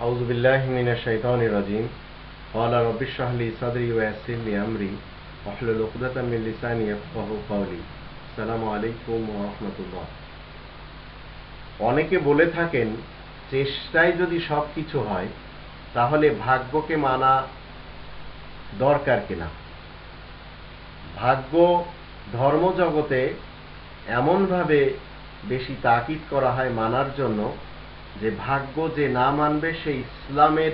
أعوذ بالله من الشيطان الرجيم قال رب اشرح لي صدري ويسر لي أمري واحلل عقدة من لساني يفقهوا قولي السلام عليكم ورحمة الله অনেকে বলে থাকেন চেষ্টায় যদি সব কিছু হয় তাহলে ভাগ্যকে মানা দরকার কিনা ভাগ্য ধর্মজগতে এমনভাবে বেশি তাকিদ করা হয় মানার জন্য যে ভাগ্য যে না মানবে সে ইসলামের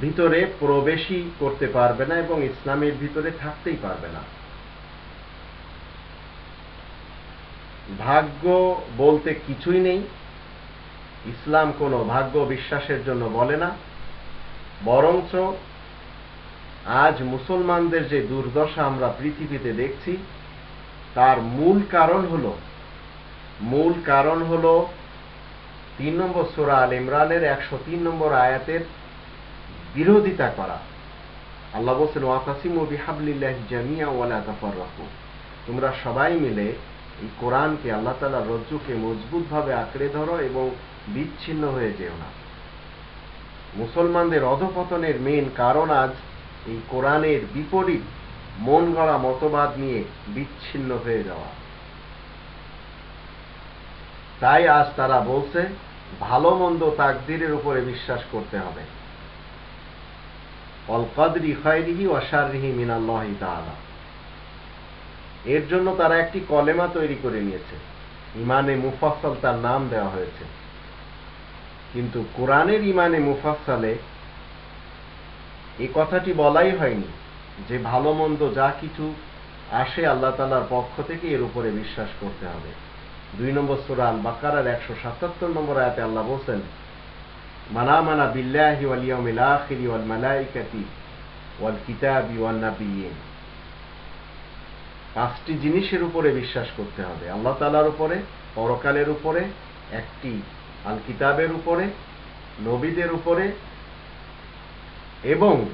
ভিতরে প্রবেশই করতে পারবে না এবং ইসলামের ভিতরে থাকতেই পারবে না। ভাগ্য বলতে কিছুই নেই। ইসলাম কোনো ভাগ্য বিশ্বাসের জন্য বলে না। বরঞ্চ আজ মুসলমানদের যে দুর্দশা আমরা পৃথিবীতে দেখছি, তার মূল কারণ হল, মূল কারণ হলো তিন নম্বর সুরা আল ইমরানের একশো তিন নম্বর আয়াতের বিরোধিতা করা। আল্লাহ বলছেন ওয়াকাসিম বিহাবলিল্লাহ জামিয়া ওয়ালা তাফাররাকু। তোমরা সবাই মিলে এই কোরআনকে, আল্লাহ তালা রজ্জুকে মজবুতভাবে আঁকড়ে ধরো এবং বিচ্ছিন্ন হয়ে যেও না। মুসলমানদের অধপতনের মেন কারণ আজ এই কোরআনের বিপরীত মন গড়া মতবাদ নিয়ে বিচ্ছিন্ন হয়ে যাওয়া। তাই আজ তারা বলছে ভালো মন্দ তাকদিরের উপরে বিশ্বাস করতে হবে। অলকাদরি খয়রিহি অসারিহি মিনাল্লাহি তাআলা। এর জন্য তারা একটি কলেমা তৈরি করে নিয়েছে। ইমানে মুফাসল তার নাম দেওয়া হয়েছে। কিন্তু কোরআনের ইমানে মুফাসসালে এই কথাটি বলাই হয়নি যে ভালো মন্দ যা কিছু আসে আল্লাহ তালার পক্ষ থেকে এর উপরে বিশ্বাস করতে হবে। দুই নম্বর সুরান বাকারার একশো সাতাত্তর নম্বর আয়াতে আল্লাহ বলছেন, মানা মানা বিল্লাহি ওয়াল ইয়াউমিল আখিরি ওয়াল মালাইকাতি ওয়াল কিতাবি ওয়ান নাবিয়িন পাঁচটি জিনিসের উপরে বিশ্বাস করতে হবে। আল্লাহ তালার উপরে, পরকালের উপরে, একটি আল কিতাবের উপরে, নবীদের উপরে এবং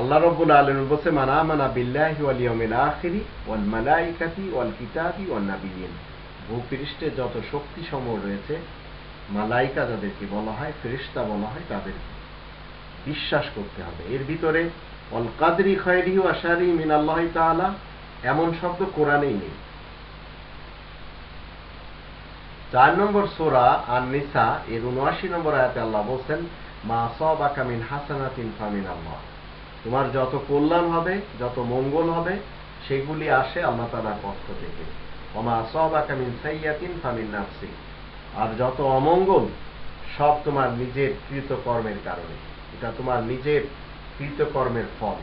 আল্লাহ রব্বুল আলম বলছে, মানা মানা বিল্লাহি ওয়াল ইয়াউমিল আখিরি ওয়াল মালাইকাতি ওয়াল কিতাবি ওয়ান নাবিয়িন ভূপৃষ্ঠে যত শক্তি সমূহ রয়েছে, মালাইকা যাদেরকে বলা হয় ফেরিস্তা বলা হয় তাদের বিশ্বাস করতে হবে। এর ভিতরে অল কাদরি খয়রি আশারি মিন আল্লাহ তাআলা এমন শব্দ কোরআনেই নেই। চার নম্বর সোরা আর নিসা এর উনআশি নম্বর আয়াতে আল্লাহ বলছেন, মা সাবাকা মিন হাসানাতিন ফামিন আল্লাহ তোমার যত কল্যাণ হবে, যত মঙ্গল হবে, সেগুলি আসে আল্লাহ তালার পক্ষ থেকে। ওমা সাবাকা মিন সাইয়াতিন ফামিন নাফসি আর যত অমঙ্গল, সব তোমার নিজের কৃতকর্মের কারণে। এটা তোমার নিজের কৃতকর্মের ফল।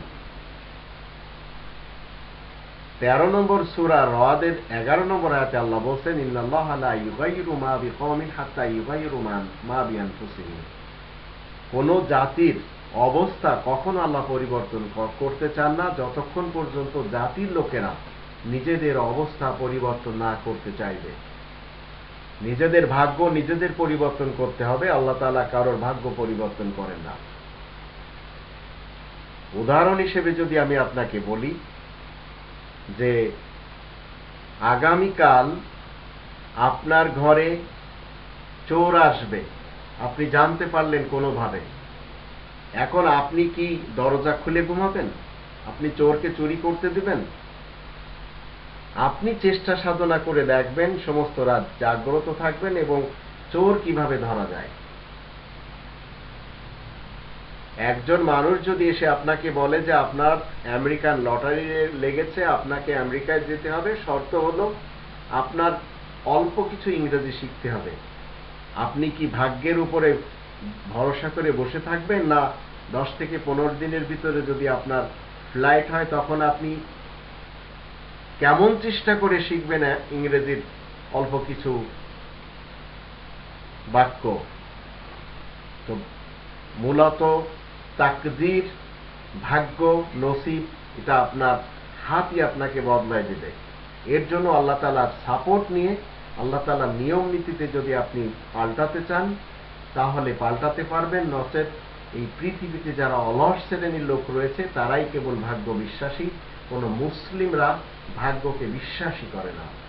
তেরো নম্বর সুরা রাদের এগারো নম্বর আয়াতে আল্লাহ বলছেন ইল্লাল্লাহ লা ইউগাইরু মা বিকওমিন হাত্তা ইউগাইরু মা বিআনফুসিহিম। কোন জাতির অবস্থা কখনো আল্লাহ পরিবর্তন করতে চান না, যতক্ষণ পর্যন্ত জাতির লোকেরা নিজেদের অবস্থা পরিবর্তন না করতে চাইবে। নিজেদের ভাগ্য নিজেদের পরিবর্তন করতে হবে, আল্লাহ তালা কারোর ভাগ্য পরিবর্তন করেন না। উদাহরণ হিসেবে যদি আমি আপনাকে বলি যে আগামীকাল আপনার ঘরে চোর আসবে, আপনি জানতে পারলেন কোনোভাবে। এখন আপনি কি দরজা খুলে ঘুমাবেন? আপনি চোরকে চুরি করতে দিবেন? আপনি চেষ্টা সাধনা করে দেখবেন, সমস্ত রাত জাগ্রত থাকবেন এবং চোর কীভাবে ধরা যায়? একজন মানুষ যদি এসে আপনাকে বলে যে আপনার আমেরিকান লটারি লেগেছে, আপনাকে আমেরিকায় যেতে হবে, শর্ত হলো আপনার অল্প কিছু ইংরেজি শিখতে হবে। আপনি কি ভাগ্যের উপরে ভরসা করে বসে থাকবেন না, দশ থেকে পনেরো দিনের ভিতরে যদি আপনার ফ্লাইট হয়, তখন আপনি কেমন চেষ্টা করে শিখবেন ইংরেজির অল্প কিছু বাক্য? তো মূলত তাকদির, ভাগ্য, নসিব, এটা আপনার হাতই আপনাকে বদলায় দেবে। এর জন্য আল্লাহ তালার সাপোর্ট নিয়ে, আল্লাহ তালার নিয়ম নীতিতে যদি আপনি পাল্টাতে চান তাহলে পাল্টাতে পারবেন নচেত এই পৃথিবীতে যারা অলস শ্রেণির লোক রয়েছে, তারাই কেবল ভাগ্য বিশ্বাসী কোনো মুসলিমরা ভাগ্যকে বিশ্বাসী করে না।